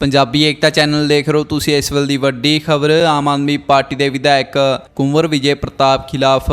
ਪੰਜਾਬੀ ਏਕਤਾ channel ਦੇਖ ਰਹੇ ਹੋ ਤੁਸੀਂ ਇਸ ਵੇਲੇ ਦੀ ਵੱਡੀ ਖਬਰ, ਆਮ ਆਦਮੀ ਪਾਰਟੀ ਦੇ ਵਿਧਾਇਕ ਕੁੰਵਰ ਵਿਜੇ ਪ੍ਰਤਾਪ ਖਿਲਾਫ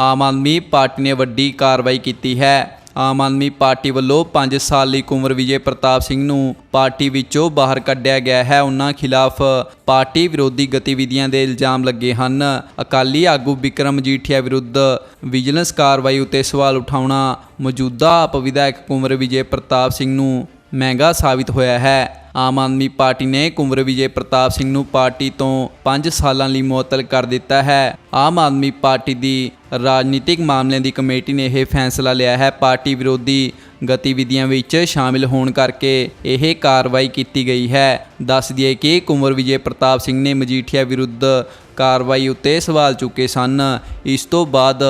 ਆਮ ਆਦਮੀ ਪਾਰਟੀ ਨੇ ਵੱਡੀ ਕਾਰਵਾਈ ਕੀਤੀ ਹੈ। ਆਮ ਆਦਮੀ ਪਾਰਟੀ ਵੱਲੋਂ 5 ਸਾਲ ਲਈ ਕੁੰਵਰ ਵਿਜੇ ਪ੍ਰਤਾਪ ਸਿੰਘ ਨੂੰ ਪਾਰਟੀ ਵਿੱਚੋਂ ਬਾਹਰ ਕੱਢਿਆ ਗਿਆ ਹੈ। ਉਹਨਾਂ ਖਿਲਾਫ ਪਾਰਟੀ ਵਿਰੋਧੀ ਗਤੀਵਿਧੀਆਂ ਦੇ ਇਲਜ਼ਾਮ ਲੱਗੇ ਹਨ। ਅਕਾਲੀ ਆਗੂ ਵਿਕਰਮ ਜੀਠੀਆ ਵਿਰੁੱਧ ਵਿਜੀਲੈਂਸ ਕਾਰਵਾਈ ਉੱਤੇ ਸਵਾਲ ਉਠਾਉਣਾ ਮੌਜੂਦਾ ਆਪ ਵਿਧਾਇਕ ਕੁੰਵਰ ਵਿਜੇ ਪ੍ਰਤਾਪ ਸਿੰਘ ਨੂੰ ਮਹਿੰਗਾ ਸਾਬਿਤ ਹੋਇਆ ਹੈ। ਆਮ ਆਦਮੀ ਪਾਰਟੀ ਨੇ ਕੁੰਵਰ ਵਿਜੇ ਪ੍ਰਤਾਪ ਸਿੰਘ ਨੂੰ ਪਾਰਟੀ ਤੋਂ 5 ਸਾਲਾਂ ਲਈ ਮੁਅੱਤਲ ਕਰ ਦਿੱਤਾ ਹੈ। ਆਮ ਆਦਮੀ ਪਾਰਟੀ ਦੀ ਰਾਜਨੀਤਿਕ ਮਾਮਲਿਆਂ ਦੀ ਕਮੇਟੀ ਨੇ ਇਹ ਫੈਸਲਾ ਲਿਆ ਹੈ। ਪਾਰਟੀ ਵਿਰੋਧੀ ਗਤੀਵਿਧੀਆਂ ਵਿੱਚ ਸ਼ਾਮਿਲ ਹੋਣ ਕਰਕੇ ਇਹ ਕਾਰਵਾਈ ਕੀਤੀ ਗਈ ਹੈ। ਦੱਸ ਦਈਏ ਕਿ ਕੁੰਵਰ ਵਿਜੇ ਪ੍ਰਤਾਪ ਸਿੰਘ ਨੇ ਮਜੀਠੀਆ ਵਿਰੁੱਧ ਕਾਰਵਾਈ ਉੱਤੇ ਸਵਾਲ ਚੁੱਕੇ ਸਨ। ਇਸ ਤੋਂ ਬਾਅਦ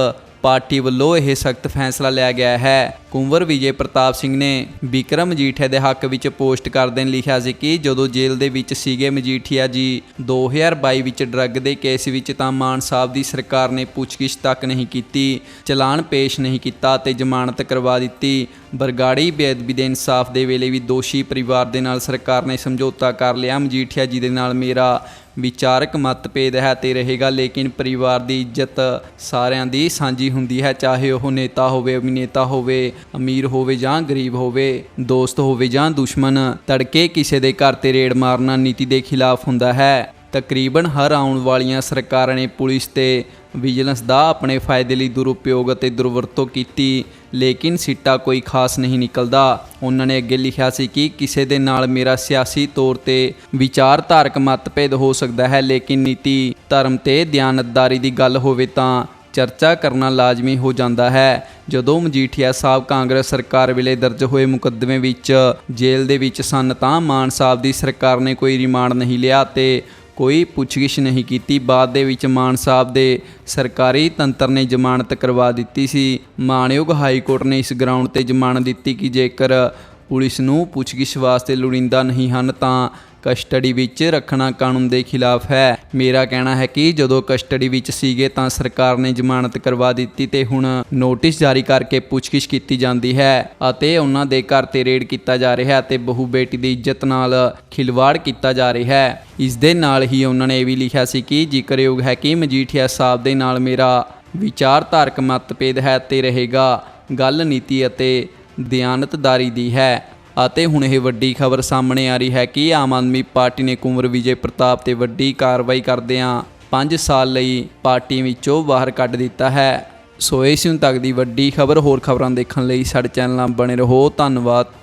ਪਾਰਟੀ ਵੱਲੋਂ ਇਹ ਸਖਤ ਫੈਸਲਾ ਲਿਆ ਗਿਆ ਹੈ। ਕੁੰਵਰ ਵਿਜੇ ਪ੍ਰਤਾਪ ਸਿੰਘ ਨੇ ਵਿਕਰਮ ਮਜੀਠੀਆ ਦੇ ਹੱਕ ਵਿੱਚ ਪੋਸਟ ਕਰਦੇ ਲਿਖਿਆ ਸੀ ਕਿ ਜਦੋਂ ਜੇਲ੍ਹ ਦੇ ਵਿੱਚ ਸੀਗੇ ਮਜੀਠੀਆ ਜੀ 2022 ਵਿੱਚ ਡਰੱਗ ਦੇ ਕੇਸ ਵਿੱਚ ਤਾਂ ਮਾਨ ਸਾਹਿਬ ਦੀ ਸਰਕਾਰ ਨੇ ਪੁੱਛਗਿੱਛ ਤੱਕ ਨਹੀਂ ਕੀਤੀ, ਚਲਾਨ ਪੇਸ਼ ਨਹੀਂ ਕੀਤਾ ਤੇ ਜ਼ਮਾਨਤ ਕਰਵਾ ਦਿੱਤੀ। ਬਰਗਾੜੀ ਬੇਅਦਬੀ ਦੇ ਇਨਸਾਫ ਦੇ ਵੇਲੇ ਵੀ ਦੋਸ਼ੀ ਪਰਿਵਾਰ ਦੇ ਨਾਲ ਸਰਕਾਰ ਨੇ ਸਮਝੌਤਾ ਕਰ ਲਿਆ। ਮਜੀਠੀਆ ਜੀ ਦੇ ਨਾਲ ਮੇਰਾ ਵਿਚਾਰਕ ਮਤਭੇਦ ਹੈ ਤੇ ਰਹੇਗਾ, ਲੇਕਿਨ ਪਰਿਵਾਰ ਦੀ ਇੱਜ਼ਤ ਸਾਰਿਆਂ ਦੀ ਸਾਂਝੀ ਹੁੰਦੀ ਹੈ, ਚਾਹੇ ਉਹ ਨੇਤਾ ਹੋਵੇ, ਅਭਿਨੇਤਾ ਹੋਵੇ ਅਮੀਰ ਹੋਵੇ ਜਾਂ ਗਰੀਬ ਹੋਵੇ, ਦੋਸਤ ਹੋਵੇ ਜਾਂ ਦੁਸ਼ਮਣ, ਤੜਕੇ ਕਿਸੇ ਦੇ ਘਰ ਤੇ ਰੇਡ ਮਾਰਨਾ ਨੀਤੀ ਦੇ ਖਿਲਾਫ ਹੁੰਦਾ ਹੈ। ਤਕਰੀਬਨ ਹਰ ਆਉਣ ਵਾਲੀਆਂ ਸਰਕਾਰਾਂ ਨੇ ਪੁਲਿਸ ਤੇ ਵਿਜੀਲੈਂਸ ਦਾ ਆਪਣੇ ਫਾਇਦੇ ਲਈ ਦੁਰਉਪਯੋਗ ਅਤੇ ਦੁਰਵਰਤੋਂ ਕੀਤੀ, ਲੇਕਿਨ ਸਿੱਟਾ ਕੋਈ ਖਾਸ ਨਹੀਂ ਨਿਕਲਦਾ। ਉਹਨਾਂ ਨੇ ਅੱਗੇ ਲਿਖਿਆ ਸੀ ਕਿ ਕਿਸੇ ਦੇ ਨਾਲ ਮੇਰਾ ਸਿਆਸੀ ਤੌਰ ਤੇ ਵਿਚਾਰਧਾਰਕ ਮਤਭੇਦ ਹੋ ਸਕਦਾ ਹੈ, ਲੇਕਿਨ ਨੀਤੀ, ਧਰਮ ਤੇ ਦਿਆਨਤਦਾਰੀ ਦੀ ਗੱਲ ਹੋਵੇ ਤਾਂ ਚਰਚਾ ਕਰਨਾ ਲਾਜ਼ਮੀ ਹੋ ਜਾਂਦਾ ਹੈ। ਜਦੋਂ ਮਜੀਠੀਆ ਸਾਹਿਬ ਕਾਂਗਰਸ ਸਰਕਾਰ ਵੇਲੇ ਦਰਜ ਹੋਏ ਮੁਕੱਦਮੇ ਵਿੱਚ ਜੇਲ੍ਹ ਦੇ ਵਿੱਚ ਸਨ ਤਾਂ ਮਾਨ ਸਾਹਿਬ ਦੀ ਸਰਕਾਰ ਨੇ ਕੋਈ ਰਿਮਾਂਡ ਨਹੀਂ ਲਿਆ ਤੇ ਕੋਈ ਪੁੱਛਗਿੱਛ ਨਹੀਂ ਕੀਤੀ। ਬਾਅਦ ਦੇ ਵਿੱਚ ਮਾਨ ਸਾਹਿਬ ਦੇ ਸਰਕਾਰੀ ਤੰਤਰ ਨੇ ਜ਼ਮਾਨਤ ਕਰਵਾ ਦਿੱਤੀ ਸੀ। ਮਾਣਯੋਗ ਹਾਈ ਕੋਰਟ ਨੇ ਇਸ ਗਰਾਊਂਡ ਤੇ ਜ਼ਮਾਨਤ ਦਿੱਤੀ ਕਿ ਜੇਕਰ ਪੁਲਿਸ ਨੂੰ ਪੁੱਛਗਿੱਛ ਵਾਸਤੇ ਲੋੜੀਂਦਾ ਨਹੀਂ ਹਨ ਤਾਂ ਕਸਟਡੀ ਵਿੱਚ ਰੱਖਣਾ ਕਾਨੂੰਨ ਦੇ ਖਿਲਾਫ ਹੈ। ਮੇਰਾ ਕਹਿਣਾ ਹੈ ਕਿ ਜਦੋਂ ਕਸਟਡੀ ਵਿੱਚ ਸੀਗੇ ਤਾਂ ਸਰਕਾਰ ਨੇ ਜ਼ਮਾਨਤ ਕਰਵਾ ਦਿੱਤੀ ਤੇ ਹੁਣ ਨੋਟਿਸ ਜਾਰੀ ਕਰਕੇ ਪੁੱਛਗਿੱਛ ਕੀਤੀ ਜਾਂਦੀ ਹੈ ਅਤੇ ਉਹਨਾਂ ਦੇ ਘਰ ਤੇ ਰੇਡ ਕੀਤਾ ਜਾ ਰਿਹਾ ਹੈ ਤੇ ਬਹੂ ਬੇਟੀ ਦੀ ਇੱਜ਼ਤ ਨਾਲ ਖਿਲਵਾੜ ਕੀਤਾ ਜਾ ਰਿਹਾ ਹੈ। ਇਸ ਦੇ ਨਾਲ ਹੀ ਉਹਨਾਂ ਨੇ ਇਹ ਵੀ ਲਿਖਿਆ ਸੀ ਕਿ ਜ਼ਿਕਰਯੋਗ ਹੈ ਕਿ ਮਜੀਠੀਆ ਸਾਹਿਬ ਦੇ ਨਾਲ ਮੇਰਾ ਵਿਚਾਰਧਾਰਕ ਮਤਭੇਦ ਹੈ ਤੇ ਰਹੇਗਾ। ਗੱਲ ਨੀਤੀ ਅਤੇ ਦਿਆਨਤਦਾਰੀ ਦੀ ਹੈ। ਅਤੇ ਹੁਣ ਇਹ ਵੱਡੀ ਖਬਰ ਸਾਹਮਣੇ ਆ ਰਹੀ ਹੈ ਕਿ ਆਮ ਆਦਮੀ ਪਾਰਟੀ ਨੇ ਕੁੰਵਰ ਵਿਜੇ ਪ੍ਰਤਾਪ ਤੇ ਵੱਡੀ ਕਾਰਵਾਈ ਕਰਦਿਆਂ 5 ਸਾਲ ਲਈ ਪਾਰਟੀ ਵਿੱਚੋਂ ਬਾਹਰ ਕੱਢ ਦਿੱਤਾ ਹੈ। ਸੋ ਇਸ ਸੀ ਹੁਣ ਤੱਕ ਦੀ ਵੱਡੀ ਖਬਰ। ਹੋਰ ਖਬਰਾਂ ਦੇਖਣ ਲਈ ਸਾਡੇ ਚੈਨਲ ਨਾਲ ਬਣੇ ਰਹੋ। ਧੰਨਵਾਦ।